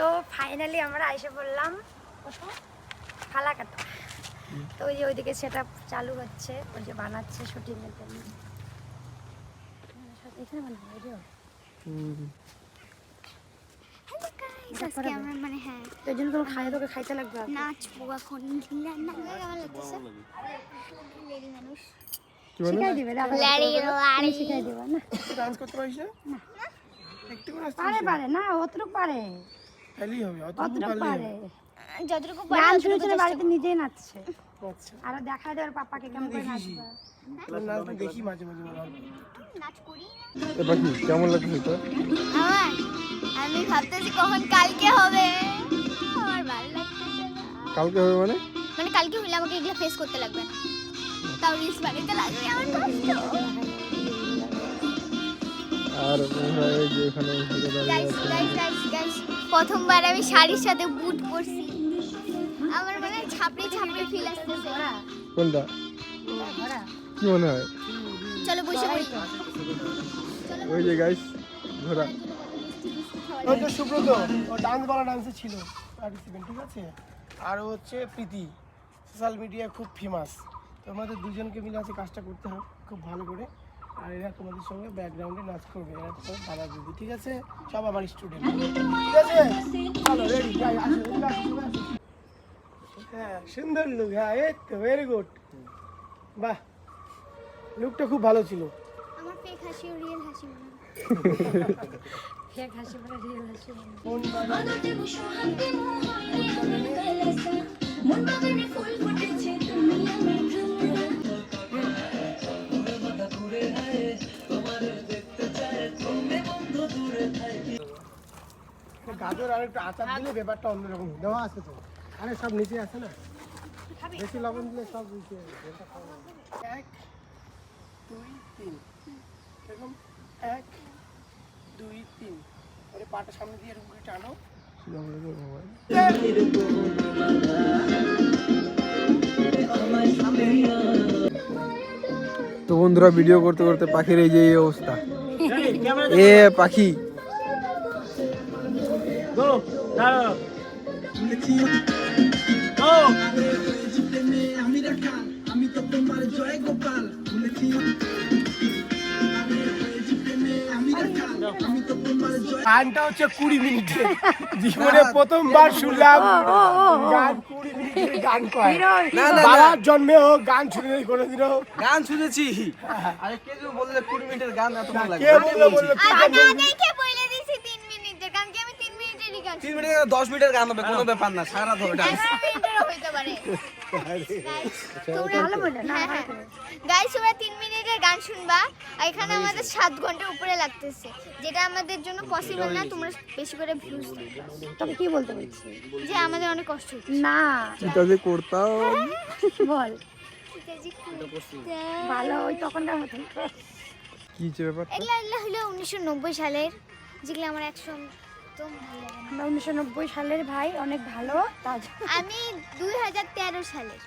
তো ফাইনালি আমরা এসে বললাম ফালাকাটা তো ওই যে ওইদিকে সেটা চালু হচ্ছে ওই যে বানাচ্ছে শুটিংয়ের জন্য। এখানে বানাবো পারে না অতটুকু পারে। তাহলেই হবে অতটুকু পারে। যতটুকু গান শুনে শুনে বাড়িতে নিজেই নাচছে? আচ্ছা। আর দেখা দেওয়ার পাপাকে কেমন করে নাচবে? নাচটা দেখি মাঝে মাঝে নাচ করি এ পাখি কেমন লাগছে আমার আমি ভাবতেছি কখন কালকে হবে। আমার ভালো লাগতেছে কালকে হবে মানে? মানে কালকে হলে আমাকে এগুলো ফেস করতে লাগবে। না তাও রিলস বানাতে লাগবে আমার কষ্ট। আর যে এখানে গাইস গাইস গাইস গাইস প্রথমবার আমি শাড়ির সাথে বুট পরছি। আমার মানে ছাপড়ি ছাপড়ি ফিল আসতেছে। কোনটা? কি মনে হয়? চলো বসে পড়ি। ওই যে গাইস ঘোড়া ওই যে সুব্রত ও ডান্স বলা ডান্সে ছিল। পার্টিসিপেন্ট ঠিক আছে? আর হচ্ছে প্রীতি। সোশ্যাল মিডিয়ায় খুব ফেমাস তোমাদের দুজনকে মিলে আছে কাজটা করতে হবে খুব ভালো করে। আর এরা তোমাদের সঙ্গে ব্যাকগ্রাউন্ডে নাচ করবে এরা তোমার দাদা দিদি ঠিক আছে? সব আমার স্টুডেন্ট ঠিক আছে? চলো রেডি হ্যাঁ সুন্দর লুক হ্যাঁ এই তো ভেরি গুড বাহ লুকটা খুব ভালো ছিল। আমার ফেক হাসি ও রিয়েল হাসি মনে হয়। ফেক হাসি বলে রিয়েল হাসি। বলে। কোন গাজর আর একটু আচার দিলে ব্যাপারটা অন্যরকম দেওয়া আছে তো। আরে সব নিচে আছে না? বেশি লবণ দিলে সব নিচে। এক দুই তিন। এরকম এক দুই তিন। আরে পাটা সামনে দিয়ে এরকম করে টানো। তো বন্ধুরা ভিডিও করতে করতে পাখির এই যে এই অবস্থা। এ পাখি। গানটা হচ্ছে কুড়ি মিনিটে জীবনে প্রথমবার শুনলাম। গান কুড়ি মিনিটের গান কয়। বাবার জন্মে হোক গান শুনে কোনোদিনও। গান শুনেছি। আরে কে বললে কুড়ি মিনিটের গান এত ভালো লাগে? কে বলল বলল তুই আর গান না দেখে বলে দিছি তিন মিনিটের কারণ কি আমি তিন মিনিটেরই গান তিন মিনিট দশ মিনিটের গান হবে কোনো ব্যাপার না সারা ধরে না হ্যাঁ হ্যাঁ। গাইস তোমরা তিন মিনিটের গান শুনবা এখানে আমাদের সাত ঘণ্টার উপরে লাগতেছে যেটা আমাদের জন্য পসিবল না তোমরা বেশি করে ভিউজ তোকে কি বলতে বলছি যে আমাদের অনেক কষ্ট না। এটা যে করতাম বল। ভালো ওই তখনকার মতন কি যে ব্যাপার এগুলা এগুলা হলো উনিশশো নব্বই সালের যেগুলো আমার একদম আমরা উনিশশো নব্বই সালের ভাই অনেক ভালো আমি দুই হাজার তেরো সালের।